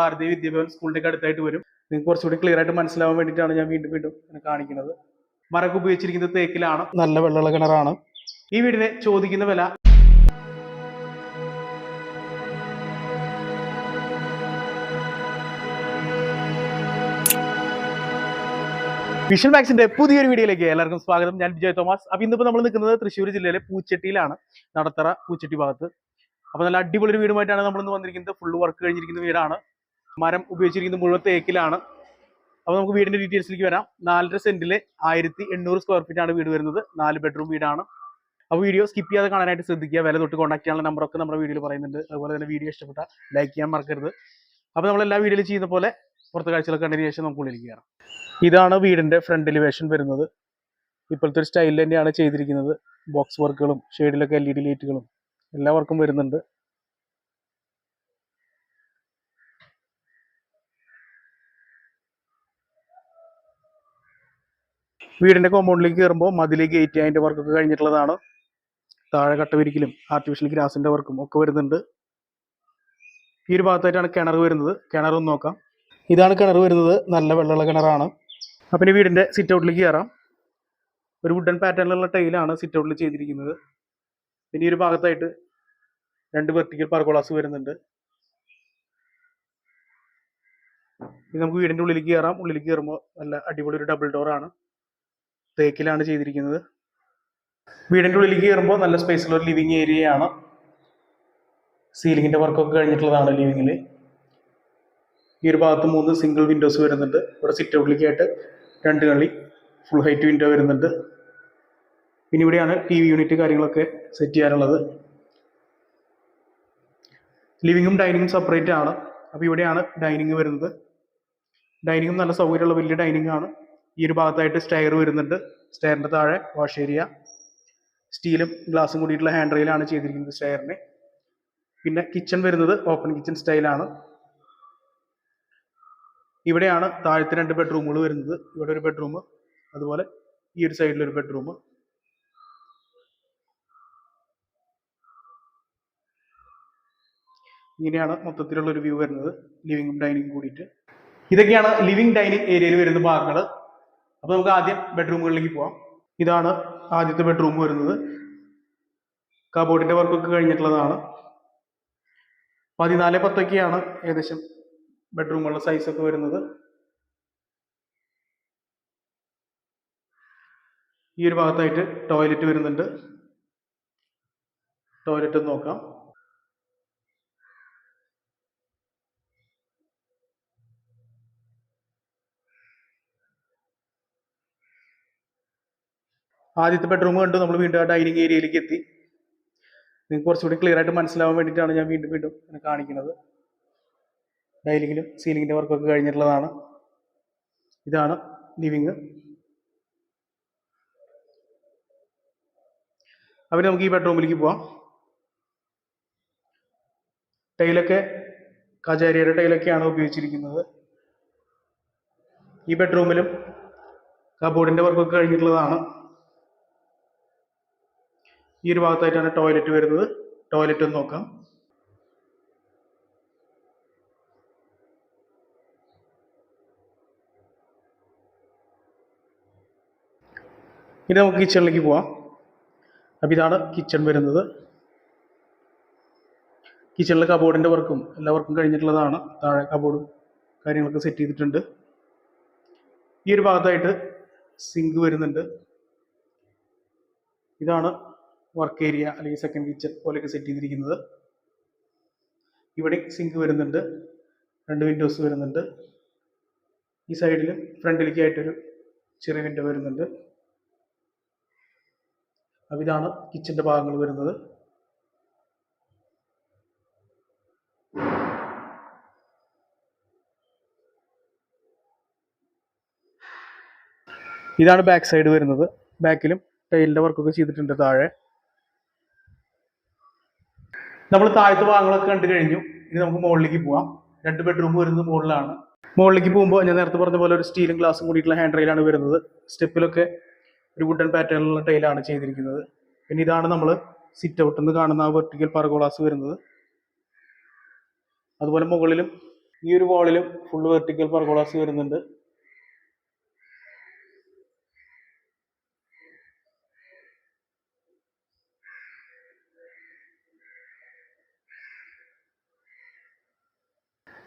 ഭാരതീയ വിദ്യാഭവൻ സ്കൂളിന്റെ ഒക്കെ അടുത്തായിട്ട് വരും. നിങ്ങൾക്ക് കുറച്ചുകൂടി ക്ലിയർ ആയിട്ട് മനസ്സിലാവാൻ വേണ്ടിയിട്ടാണ് ഞാൻ വീണ്ടും വീണ്ടും കാണിക്കുന്നത്. മറക്ക് ഉപയോഗിച്ചിരിക്കുന്നത് തേക്കിലാണ്. നല്ല വെള്ളമുള്ള കിണറാണ്. ഈ വീടിനെ ചോദിക്കുന്ന വില? വിഷൻ മാക്സിന്റെ പുതിയൊരു വീഡിയോയിലേക്ക് എല്ലാവർക്കും സ്വാഗതം. ഞാൻ വിജയ് തോമസ്. അപ്പൊ ഇന്നിപ്പോ നമ്മൾ നിൽക്കുന്നത് തൃശ്ശൂർ ജില്ലയിലെ പൂച്ചട്ടിയിലാണ് നടത്തറ പൂച്ചട്ടി ഭാഗത്ത്. അപ്പൊ നല്ല അടിപൊളി ഒരു വീടുമായിട്ടാണ് നമ്മൾ ഇന്ന് വന്നിരിക്കുന്നത്. ഫുള്ള് വർക്ക് കഴിഞ്ഞിരിക്കുന്ന വീടാണ്. മരം ഉപയോഗിച്ചിരിക്കുന്നത് മുഴുവൻ തേക്കിലാണ്. അപ്പൊ നമുക്ക് വീടിന്റെ ഡീറ്റെയിൽസിലേക്ക് വരാം. നാലര സെന്റിൽ ആയിരത്തി എണ്ണൂറ് സ്ക്വയർ ഫീറ്റ് ആണ് വീട് വരുന്നത്. നാല് ബെഡ്റൂം വീടാണ്. അപ്പോൾ വീഡിയോ സ്കിപ്പ് ചെയ്യാതെ കാണാനായിട്ട് ശ്രദ്ധിക്കുക. വില തൊട്ട് കോൺടാക്ട് ചെയ്യാനുള്ള നമ്പറൊക്കെ നമ്മുടെ വീഡിയോയിൽ പറയുന്നുണ്ട്. അതുപോലെ തന്നെ വീഡിയോ ഇഷ്ടപ്പെട്ട ലൈക്ക് ചെയ്യാൻ മറക്കരുത്. അപ്പോൾ നമ്മൾ എല്ലാ വീഡിയോയിലും ചെയ്യുന്ന പോലെ പുറത്ത് കാഴ്ചകളൊക്കെ കണ്ടതിന് ശേഷം നമുക്ക് ഉള്ളിലേക്ക് കയറാം ഇതാണ് വീടിന്റെ ഫ്രണ്ട് എലിവേഷൻ വരുന്നത്. ഇപ്പോഴത്തെ ഒരു സ്റ്റൈലിൽ തന്നെയാണ് ചെയ്തിരിക്കുന്നത്. ബോക്സ് വർക്കുകളും ഷെയ്ഡിലൊക്കെ എൽ ഇ ഡി ലൈറ്റുകളും എല്ലാ വർക്കും വരുന്നുണ്ട്. വീടിന്റെ കോമ്പൗണ്ടിലേക്ക് കയറുമ്പോൾ മതിൽ ഗേറ്റ് അതിന്റെ വർക്കൊക്കെ കഴിഞ്ഞിട്ടുള്ളതാണ്. താഴെ കട്ടവിരിക്കലും ആർട്ടിഫിഷ്യൽ ഗ്രാസിന്റെ വർക്കും ഒക്കെ വരുന്നുണ്ട്. ഈ ഒരു ഭാഗത്തായിട്ടാണ് കിണർ വരുന്നത്. കിണർ ഒന്ന് നോക്കാം. ഇതാണ് കിണർ വരുന്നത്. നല്ല വെള്ളമുള്ള കിണറാണ്. അപ്പം ഇനി വീടിന്റെ സിറ്റ് ഔട്ടിലേക്ക് കയറാം. ഒരു വുഡൻ പാറ്റേണിലുള്ള ടൈലാണ് സിറ്റ് ഔട്ടിൽ ചെയ്തിരിക്കുന്നത്. പിന്നെ ഈ ഒരു ഭാഗത്തായിട്ട് രണ്ട് വെർട്ടിക്കൽ പാർക്കോളാസ് വരുന്നുണ്ട്. ഇനി നമുക്ക് വീടിന്റെ ഉള്ളിലേക്ക് കയറാം. ഉള്ളിലേക്ക് കയറുമ്പോൾ നല്ല അടിപൊളി ഒരു ഡബിൾ ഡോറാണ് തേക്കിലാണ് ചെയ്തിരിക്കുന്നത്. വീടിന്റെ ഉള്ളിലേക്ക് കയറുമ്പോൾ നല്ല സ്പേസുള്ള ഒരു ലിവിങ് ഏരിയയാണ് സീലിങ്ങിന്റെ വർക്കൊക്കെ കഴിഞ്ഞിട്ടുള്ളതാണ് ലിവിങ്ങിൽ ഈ ഒരു ഭാഗത്ത് മൂന്ന് സിംഗിൾ വിൻഡോസ് വരുന്നുണ്ട്. ഇവിടെ സിറ്റ് ഔട്ടിലേക്ക് ആയിട്ട് രണ്ട് കളി ഫുൾ ഹൈറ്റ് വിൻഡോ വരുന്നുണ്ട്. പിന്നെ ഇവിടെയാണ് ടി വി യൂണിറ്റ് കാര്യങ്ങളൊക്കെ സെറ്റ് ചെയ്യാനുള്ളത്. ലിവിങ്ങും ഡൈനിങ്ങും സെപ്പറേറ്റ് ആണ്. അപ്പോൾ ഇവിടെയാണ് ഡൈനിങ് വരുന്നത്. ഡൈനിങ്ങും നല്ല സൗകര്യമുള്ള വലിയ ഡൈനിങ് ആണ്. ഈ ഒരു ഭാഗത്തായിട്ട് സ്റ്റെയർ വരുന്നുണ്ട്. സ്റ്റെയറിന്റെ താഴെ വാഷ് ഏരിയ സ്റ്റീലും ഗ്ലാസും കൂടിയിട്ടുള്ള ഹാൻഡ് റെയിലാണ് ചെയ്തിരിക്കുന്നത് സ്റ്റെയറിന് പിന്നെ കിച്ചൺ വരുന്നത് ഓപ്പൺ കിച്ചൺ സ്റ്റൈലാണ് ഇവിടെയാണ് താഴത്തെ രണ്ട് ബെഡ്റൂമുകൾ വരുന്നത്. ഇവിടെ ഒരു ബെഡ്റൂം അതുപോലെ ഈ ഒരു സൈഡിൽ ഒരു ബെഡ്റൂം ഇങ്ങനെയാണ് മൊത്തത്തിലുള്ള ഒരു വ്യൂ വരുന്നത്. ലിവിംഗും ഡൈനിങ്ങും കൂടിയിട്ട്. ഇതൊക്കെയാണ് ലിവിംഗ് ഡൈനിങ് ഏരിയയിൽ വരുന്ന ഭാഗങ്ങൾ അപ്പോൾ നമുക്ക് ആദ്യം ബെഡ്റൂമുകളിലേക്ക് പോവാം. ഇതാണ് ആദ്യത്തെ ബെഡ്റൂം വരുന്നത്. കബോർഡിന്റെ വർക്കൊക്കെ കഴിഞ്ഞിട്ടുള്ളതാണ്. പതിനാല് പത്തൊക്കെയാണ് ഏകദേശം ബെഡ്റൂമുകളുടെ സൈസ് ഒക്കെ വരുന്നത്. ഈ ഒരു ഭാഗത്തായിട്ട് ടോയ്ലറ്റ് വരുന്നുണ്ട്. ടോയ്ലറ്റ് നോക്കാം. ആദ്യത്തെ ബെഡ്റൂം കണ്ടു. നമ്മൾ വീണ്ടും ആ ഡൈനിങ് ഏരിയയിലേക്ക് എത്തി. നിങ്ങൾക്ക് കുറച്ചുകൂടി ക്ലിയർ ആയിട്ട് മനസ്സിലാവാൻ വേണ്ടിയിട്ടാണ് ഞാൻ വീണ്ടും വീണ്ടും കാണിക്കുന്നത്. ഡൈനിങ്ങിലും സീലിങ്ങിന്റെ വർക്കൊക്കെ കഴിഞ്ഞിട്ടുള്ളതാണ്. ഇതാണ് ലിവിങ് അവർ നമുക്ക് ഈ ബെഡ്റൂമിലേക്ക് പോവാം. ടൈലൊക്കെ കജാരിയുടെ ടൈലൊക്കെയാണ് ഉപയോഗിച്ചിരിക്കുന്നത്. ഈ ബെഡ്റൂമിലും കബോർഡിന്റെ വർക്കൊക്കെ കഴിഞ്ഞിട്ടുള്ളതാണ്. ഈ ഒരു ഭാഗത്തായിട്ടാണ് ടോയ്ലറ്റ് വരുന്നത്. ടോയ്ലറ്റ് ഒന്ന് നോക്കാം. ഇനി നമുക്ക് കിച്ചണിലേക്ക് പോവാം. അപ്പം ഇതാണ് കിച്ചൺ വരുന്നത്. കിച്ചണിലെ കബോർഡിന്റെ വർക്കും എല്ലാ വർക്കും കഴിഞ്ഞിട്ടുള്ളതാണ്. താഴെ കബോർഡും കാര്യങ്ങളൊക്കെ സെറ്റ് ചെയ്തിട്ടുണ്ട്. ഈ ഒരു ഭാഗത്തായിട്ട് സിങ്ക് വരുന്നുണ്ട്. ഇതാണ് വർക്ക് ഏരിയ അല്ലെങ്കിൽ സെക്കൻഡ് കിച്ചൺ പോലെയൊക്കെ സെറ്റ് ചെയ്തിരിക്കുന്നത്. ഇവിടെ സിങ്ക് വരുന്നുണ്ട്. രണ്ട് വിൻഡോസ് വരുന്നുണ്ട്. ഈ സൈഡിൽ ഫ്രണ്ടിലേക്ക് ആയിട്ടൊരു ചെറിയ വിൻഡോ വരുന്നുണ്ട്. അപ്പം ഇതാണ് കിച്ചന്റെ ഭാഗങ്ങൾ വരുന്നത്. ഇതാണ് ബാക്ക് സൈഡ് വരുന്നത്. ബാക്കിലും ടൈലിന്റെ വർക്കൊക്കെ ചെയ്തിട്ടുണ്ട് താഴെ. നമ്മൾ താഴത്തെ ഭാഗങ്ങളൊക്കെ കണ്ടു കഴിഞ്ഞു. ഇനി നമുക്ക് മുകളിലേക്ക് പോവാം. രണ്ട് ബെഡ്റൂം വരുന്നത് മുകളിലാണ്. മുകളിലേക്ക് പോകുമ്പോൾ ഞാൻ നേരത്തെ പറഞ്ഞ പോലെ ഒരു സ്റ്റീലും ഗ്ലാസും കൂടിയിട്ടുള്ള ഹാൻഡ് റെയിലാണ് വരുന്നത്. സ്റ്റെപ്പിലൊക്കെ ഒരു വുഡൻ പാറ്റേണിലുള്ള ടൈലാണ് ചെയ്തിരിക്കുന്നത്. പിന്നെ ഇതാണ് നമ്മൾ സിറ്റ് ഔട്ട് എന്ന് കാണുന്ന ആ വെർട്ടിക്കൽ പർഗോളാസ് വരുന്നത്. അതുപോലെ മുകളിലും ഈ ഒരു വാളിലും ഫുള്ള് വെർട്ടിക്കൽ പർഗോളാസ് വരുന്നുണ്ട്.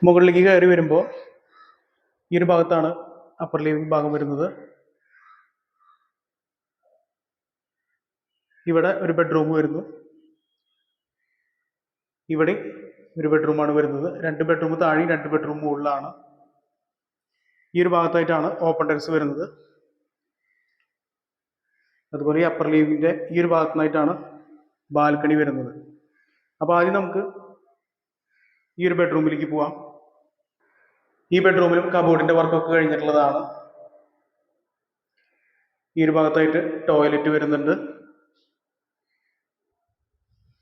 മുകളിലേക്ക് കയറി വരുമ്പോൾ ഈ ഒരു ഭാഗത്താണ് അപ്പർ ലിവിംഗ് ഭാഗം വരുന്നത്. ഇവിടെ ഒരു ബെഡ്റൂം വരുന്നു. ഇവിടെ ഒരു ബെഡ്റൂമാണ് വരുന്നത്. രണ്ട് ബെഡ്റൂം താഴെ രണ്ട് ബെഡ്റൂം മുകളിലാണ്. ഈ ഒരു ഭാഗത്തായിട്ടാണ് ഓപ്പൺ ടെറസ് വരുന്നത്. അതുപോലെ ഈ അപ്പർ ലീവിന്റെ ഈ ഒരു ഭാഗത്തുനിന്നായിട്ടാണ് ബാൽക്കണി വരുന്നത്. അപ്പോൾ ആദ്യം നമുക്ക് ഈ ഒരു ബെഡ്റൂമിലേക്ക് പോവാം. ഈ ബെഡ്റൂമിലും കബോർഡിന്റെ വർക്കൊക്കെ കഴിഞ്ഞിട്ടുള്ളതാണ്. ഈ ഒരു ഭാഗത്തായിട്ട് ടോയ്ലറ്റ് വരുന്നുണ്ട്.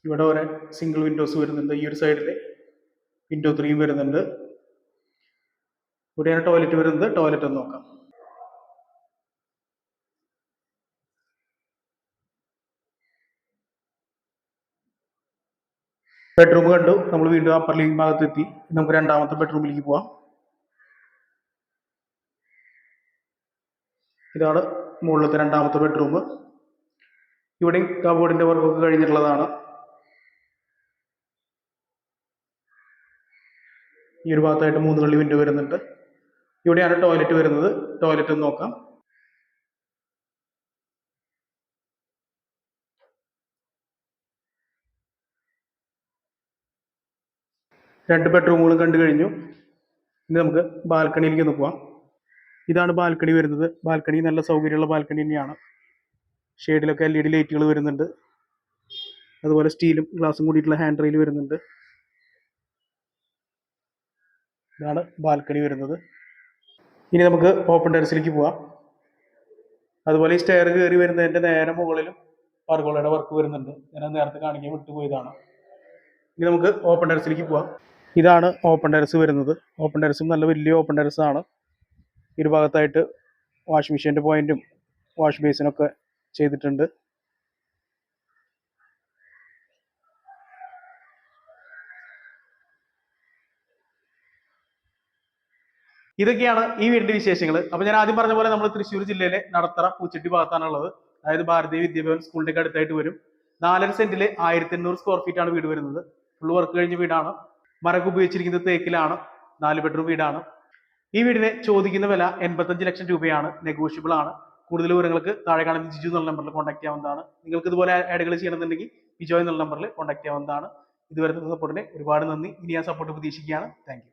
ഇവിടെ ഒരു സിംഗിൾ വിൻഡോസ് വരുന്നുണ്ട്. ഈ ഒരു സൈഡിൽ വിൻഡോ ത്രീയും വരുന്നുണ്ട്. ഇവിടെയാണ് ടോയ്ലറ്റ് വരുന്നത്. ടോയ്ലറ്റ് ഒന്ന് നോക്കാം. ബെഡ്റൂം കണ്ടു. നമ്മൾ വീണ്ടും അപ്പർ ലിവിംഗ് ഭാഗത്ത് എത്തി നമുക്ക് രണ്ടാമത്തെ ബെഡ്റൂമിലേക്ക് പോവാം. ഇതാണ് മുകളിലത്തെ രണ്ടാമത്തെ ബെഡ്റൂം ഇവിടെയും കബോർഡിന്റെ വർക്കൊക്കെ കഴിഞ്ഞിട്ടുള്ളതാണ്. ഈ ഒരു ഭാഗത്തായിട്ട് മൂന്ന് കള്ളി വിൻഡോ വരുന്നുണ്ട്. ഇവിടെയാണ് ടോയ്ലറ്റ് വരുന്നത്. ടോയ്ലറ്റ് നോക്കാം. രണ്ട് ബെഡ്റൂമുകളും കണ്ടു കഴിഞ്ഞു. ഇനി നമുക്ക് ബാൽക്കണിയിലേക്ക് പോവാം. ഇതാണ് ബാൽക്കണി വരുന്നത്. ബാൽക്കണി നല്ല സൗകര്യമുള്ള ബാൽക്കണി തന്നെയാണ്. ഷെയ്ഡിലൊക്കെ എൽ ഇ ഡി ലൈറ്റുകൾ വരുന്നുണ്ട്. അതുപോലെ സ്റ്റീലും ഗ്ലാസും കൂടിയിട്ടുള്ള ഹാൻഡ് റെയിൽ വരുന്നുണ്ട്. ഇതാണ് ബാൽക്കണി വരുന്നത്. ഇനി നമുക്ക് ഓപ്പൺ ടെറസിലേക്ക് പോവാം. അതുപോലെ ഈ സ്റ്റെയർ കയറി വരുന്നതിന്റെ നേരെ മുകളിലും പർഗോളയുടെ വർക്ക് വരുന്നുണ്ട്. ഞാൻ നേരത്തെ കാണിക്കാൻ വിട്ടുപോയതാണ്. ഇനി നമുക്ക് ഓപ്പൺ ടെറസിലേക്ക് പോവാം. ഇതാണ് ഓപ്പൺ ടെറസ് വരുന്നത്. ഓപ്പൺ ടെറസും നല്ല വലിയ ഓപ്പൺ ടെറസ് ആണ് വാഷിംഗ് ഭാഗത്തായിട്ട് വാഷ് മെഷീന്റെ പോയിന്റും വാഷ് ബേസിനൊക്കെ ചെയ്തിട്ടുണ്ട്. ഇതൊക്കെയാണ് ഈ വീടിന്റെ വിശേഷങ്ങൾ അപ്പൊ ഞാൻ ആദ്യം പറഞ്ഞ പോലെ നമ്മൾ തൃശ്ശൂർ ജില്ലയിലെ നടത്തറ പൂച്ചട്ടി ഭാഗത്താണുള്ളത്. അതായത് ഭാരതീയ വിദ്യാഭ്യാസ സ്കൂളിന്റെ അടുത്തായിട്ട് വരും. നാലര സെന്റിൽ ആയിരത്തി എണ്ണൂറ് സ്ക്വയർ ഫീറ്റ് ആണ് വീട് വരുന്നത്. ഫുൾ വർക്ക് കഴിഞ്ഞ വീടാണ്. മരക്ക് ഉപയോഗിച്ചിരിക്കുന്നത് തേക്കിലാണ്. നാല് ബെഡ്റൂം വീടാണ്. ഈ വീടിന് ചോദിക്കുന്ന വില എൺപത്തഞ്ച് ലക്ഷം രൂപയാണ്. നെഗോഷ്യബിൾ ആണ്. കൂടുതൽ വിവരങ്ങൾക്ക് താഴെ കാണുന്ന ജിജു എന്നുള്ള നമ്പറിൽ കോൺടാക്ട് ചെയ്യാവുന്നതാണ്. നിങ്ങൾക്ക് ഇതുപോലെ ആഡുകൾ ചെയ്യണമെന്നുണ്ടെങ്കിൽ ബിജോ എന്നുള്ള നമ്പറിൽ കോൺടാക്ട് ചെയ്യാവുന്നതാണ്. ഇതുവരെ സപ്പോർട്ടിന് ഒരുപാട് നന്ദി. ഇനി ആ സപ്പോർട്ട് പ്രതീക്ഷിക്കുകയാണ്. താങ്ക്